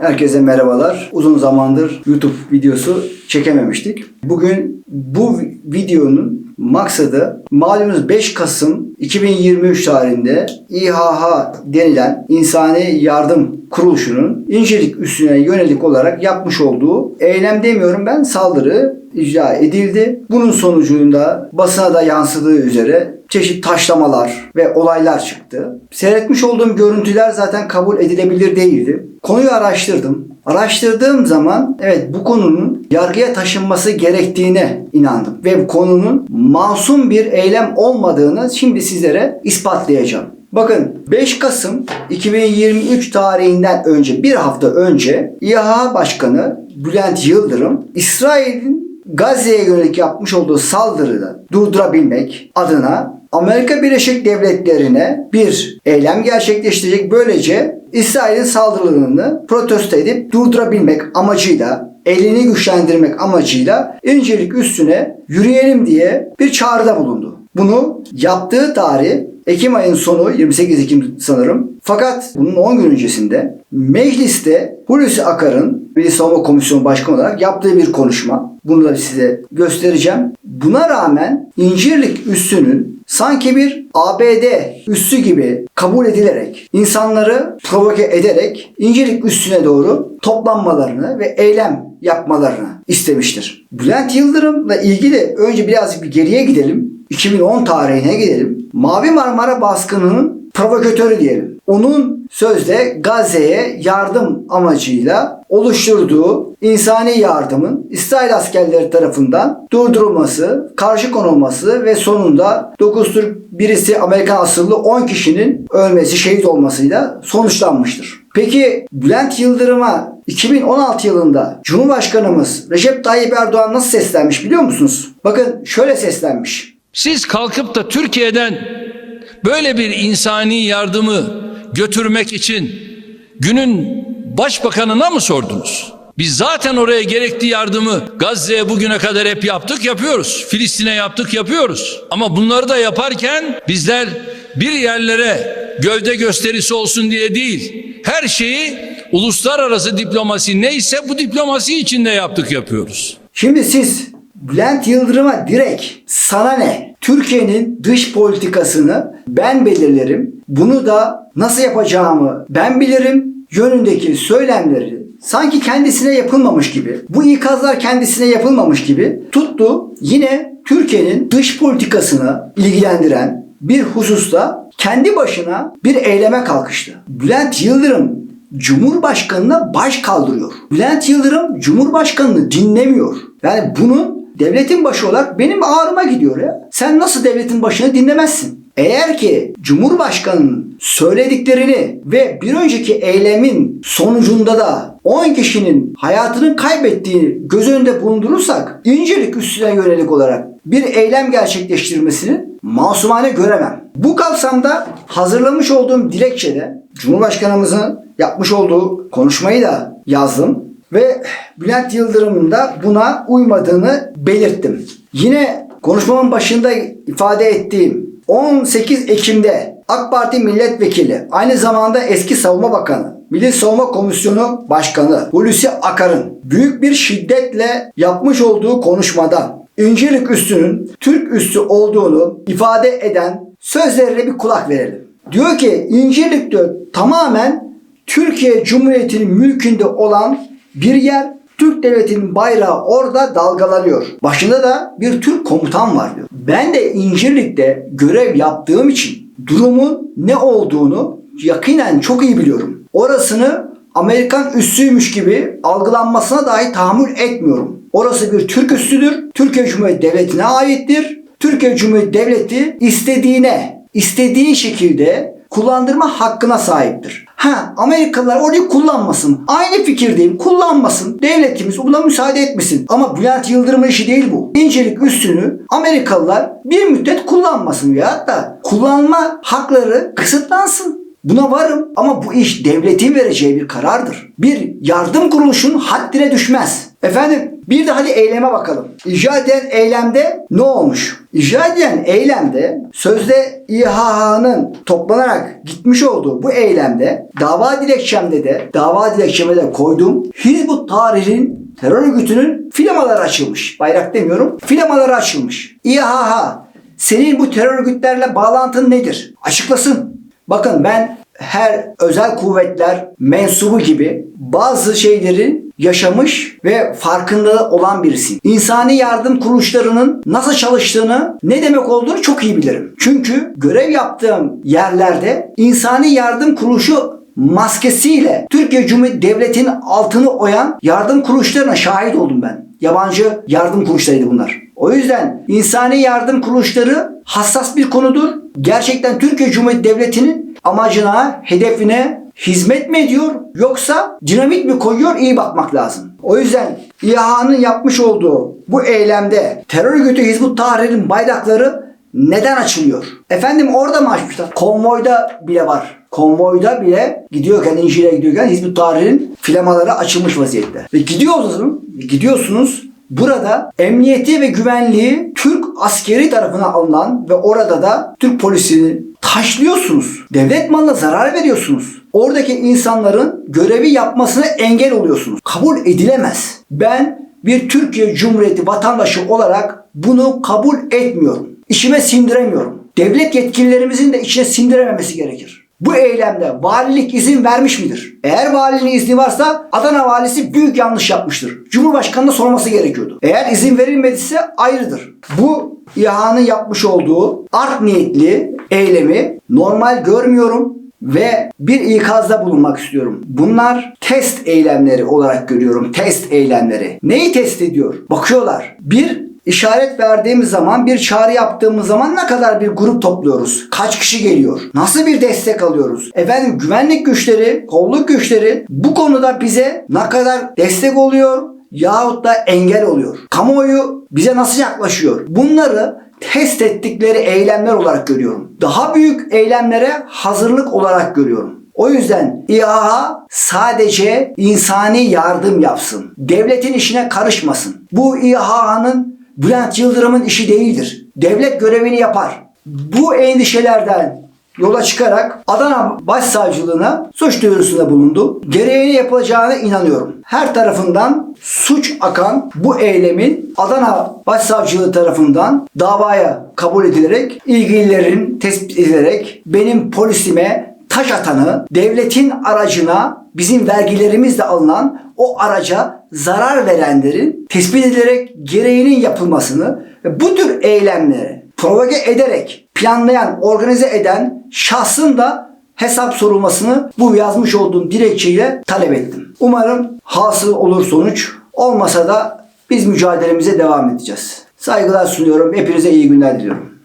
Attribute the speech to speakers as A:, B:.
A: Herkese merhabalar. Uzun zamandır YouTube videosu çekememiştik. Bugün bu videonun maksadı malumunuz 5 Kasım 2023 tarihinde İHH denilen İnsani Yardım Kuruluşu'nun İncirlik üssüne yönelik olarak yapmış olduğu eylem demiyorum ben saldırı icra edildi. Bunun sonucunda basına da yansıdığı üzere çeşitli taşlamalar ve olaylar çıktı. Seyretmiş olduğum görüntüler zaten kabul edilebilir değildi. Konuyu araştırdım. Araştırdığım zaman evet bu konunun yargıya taşınması gerektiğine inandım. Ve bu konunun masum bir eylem olmadığını şimdi sizlere ispatlayacağım. Bakın 5 Kasım 2023 tarihinden önce bir hafta önce İHA Başkanı Bülent Yıldırım İsrail'in Gazze'ye yönelik yapmış olduğu saldırıda durdurabilmek adına Amerika Birleşik Devletleri'ne bir eylem gerçekleştirecek. Böylece İsrail'in saldırılarını protesto edip durdurabilmek amacıyla elini güçlendirmek amacıyla İncirlik üstüne yürüyelim diye bir çağrıda bulundu. Bunu yaptığı tarih Ekim ayının sonu 28 Ekim sanırım. Fakat bunun 10 gün öncesinde mecliste Hulusi Akar'ın Milli Savunma Komisyonu Başkanı olarak yaptığı bir konuşma. Bunu da size göstereceğim. Buna rağmen İncirlik üssünün sanki bir ABD üssü gibi kabul edilerek, insanları provoke ederek İncirlik üssüne doğru toplanmalarını ve eylem yapmalarını istemiştir. Bülent Yıldırım'la ilgili önce birazcık bir geriye gidelim. 2010 tarihine gidelim. Mavi Marmara baskınının provokatörü diyelim. Onun sözde Gazze'ye yardım amacıyla oluşturduğu insani yardımın İsrail askerleri tarafından durdurulması, karşı konulması ve sonunda 9 Türk birisi Amerikan asıllı 10 kişinin ölmesi, şehit olmasıyla sonuçlanmıştır. Peki Bülent Yıldırım'a 2016 yılında Cumhurbaşkanımız Recep Tayyip Erdoğan nasıl seslenmiş biliyor musunuz? Bakın şöyle seslenmiş.
B: Siz kalkıp da Türkiye'den böyle bir insani yardımı götürmek için günün başbakanına mı sordunuz? Biz zaten oraya gerekli yardımı Gazze'ye bugüne kadar hep yaptık, yapıyoruz. Filistin'e yaptık, yapıyoruz. Ama bunları da yaparken bizler bir yerlere gövde gösterisi olsun diye değil, her şeyi uluslararası diplomasi neyse bu diplomasi içinde yaptık, yapıyoruz.
A: Şimdi siz Bülent Yıldırım'a direkt sana ne? Türkiye'nin dış politikasını ben belirlerim. Bunu da nasıl yapacağımı ben bilirim. Yönündeki söylemleri sanki kendisine yapılmamış gibi, bu ikazlar kendisine yapılmamış gibi tuttu. Yine Türkiye'nin dış politikasını ilgilendiren bir hususta kendi başına bir eyleme kalkıştı. Bülent Yıldırım Cumhurbaşkanına baş kaldırıyor. Bülent Yıldırım Cumhurbaşkanını dinlemiyor. Yani bunun devletin başı olarak benim ağrıma gidiyor ya. Sen nasıl devletin başını dinlemezsin? Eğer ki Cumhurbaşkanı'nın söylediklerini ve bir önceki eylemin sonucunda da 10 kişinin hayatını kaybettiğini göz önünde bulundurursak İncirlik üstüne yönelik olarak bir eylem gerçekleştirmesini masumane göremem. Bu kapsamda hazırlamış olduğum dilekçede Cumhurbaşkanımızın yapmış olduğu konuşmayı da yazdım ve Bülent Yıldırım'ın da buna uymadığını belirttim. Yine konuşmamın başında ifade ettiğim 18 Ekim'de AK Parti milletvekili aynı zamanda eski savunma bakanı Milli Savunma Komisyonu Başkanı Hulusi Akar'ın büyük bir şiddetle yapmış olduğu konuşmada İncirlik üssünün Türk üssü olduğunu ifade eden sözlerine bir kulak verelim. Diyor ki İncirlik diyor tamamen Türkiye Cumhuriyeti'nin mülkünde olan bir yer Türk devletinin bayrağı orada dalgalanıyor. Başında da bir Türk komutan var diyor. Ben de İncirlik'te görev yaptığım için durumun ne olduğunu yakinen çok iyi biliyorum. Orasını Amerikan üssüymüş gibi algılanmasına dahi tahammül etmiyorum. Orası bir Türk üssüdür. Türkiye Cumhuriyeti Devleti'ne aittir. Türkiye Cumhuriyeti Devleti istediğine, istediği şekilde kullandırma hakkına sahiptir. Ha Amerikalılar orayı kullanmasın. Aynı fikirdeyim. Kullanmasın. Devletimiz buna müsaade etmesin. Ama Bülent Yıldırım'ın işi değil bu. İncelik üstünü Amerikalılar bir müddet kullanmasın ya da kullanma hakları kısıtlansın. Buna varım ama bu iş devletin vereceği bir karardır. Bir yardım kuruluşunun haddine düşmez. Efendim bir de hadi eyleme bakalım. İcra edilen eylemde ne olmuş? İcra edilen eylemde sözde İHH'nın toplanarak gitmiş olduğu bu eylemde dava dilekçemde de dava dilekçeme de koydum. Hizbut Tahrir'in terör örgütünün filamaları açılmış. Bayrak demiyorum. Filamaları açılmış. İHH senin bu terör örgütlerle bağlantın nedir? Açıklasın. Bakın ben her özel kuvvetler mensubu gibi bazı şeyleri yaşamış ve farkında olan birisiyim. İnsani yardım kuruluşlarının nasıl çalıştığını, ne demek olduğunu çok iyi bilirim. Çünkü görev yaptığım yerlerde insani yardım kuruluşu maskesiyle Türkiye Cumhuriyeti Devleti'nin altını oyan yardım kuruluşlarına şahit oldum ben. Yabancı yardım kuruluşlarıydı bunlar. O yüzden insani yardım kuruluşları hassas bir konudur. Gerçekten Türkiye Cumhuriyeti Devleti'nin amacına, hedefine hizmet mi ediyor yoksa dinamit mi koyuyor iyi bakmak lazım. O yüzden İHA'nın yapmış olduğu bu eylemde terör örgütü Hizbut Tahrir'in bayrakları neden açılıyor? Efendim orada mı açmışlar? Konvoyda bile var. Konvoyda bile gidiyorken, İncil'e gidiyorken Hizbut Tahrir'in flamaları açılmış vaziyette. Ve gidiyorsunuz, gidiyorsunuz Burada emniyeti ve güvenliği Türk askeri tarafına alınan ve orada da Türk polisini taşlıyorsunuz. Devlet malına zarar veriyorsunuz. Oradaki insanların görevi yapmasına engel oluyorsunuz. Kabul edilemez. Ben bir Türkiye Cumhuriyeti vatandaşı olarak bunu kabul etmiyorum. İçime sindiremiyorum. Devlet yetkililerimizin de içine sindirememesi gerekir. Bu eylemde valilik izin vermiş midir? Eğer valinin izni varsa Adana valisi büyük yanlış yapmıştır. Cumhurbaşkanına sorması gerekiyordu. Eğer izin verilmediyse ayrıdır. Bu İHA'nın yapmış olduğu art niyetli eylemi normal görmüyorum ve bir ikazda bulunmak istiyorum. Bunlar test eylemleri olarak görüyorum. Test eylemleri. Neyi test ediyor? Bakıyorlar. Bir İşaret verdiğimiz zaman, bir çağrı yaptığımız zaman ne kadar bir grup topluyoruz? Kaç kişi geliyor? Nasıl bir destek alıyoruz? Efendim güvenlik güçleri, kolluk güçleri bu konuda bize ne kadar destek oluyor yahut da engel oluyor? Kamuoyu bize nasıl yaklaşıyor? Bunları test ettikleri eylemler olarak görüyorum. Daha büyük eylemlere hazırlık olarak görüyorum. O yüzden İHA sadece insani yardım yapsın. Devletin işine karışmasın. Bu İHA'nın Bülent Yıldırım'ın işi değildir. Devlet görevini yapar. Bu endişelerden yola çıkarak Adana Başsavcılığına suç duyurusunda bulundu. Gereğini yapılacağına inanıyorum. Her tarafından suç akan bu eylemin Adana Başsavcılığı tarafından davaya kabul edilerek ilgililerin tespit edilerek benim polisime taş atanı devletin aracına bizim vergilerimizle alınan o araca zarar verenlerin tespit edilerek gereğinin yapılmasını ve bu tür eylemleri provoke ederek planlayan, organize eden şahsın da hesap sorulmasını bu yazmış olduğum dilekçeyle talep ettim. Umarım hasıl olur sonuç. Olmasa da biz mücadelemize devam edeceğiz. Saygılar sunuyorum. Hepinize iyi günler diliyorum.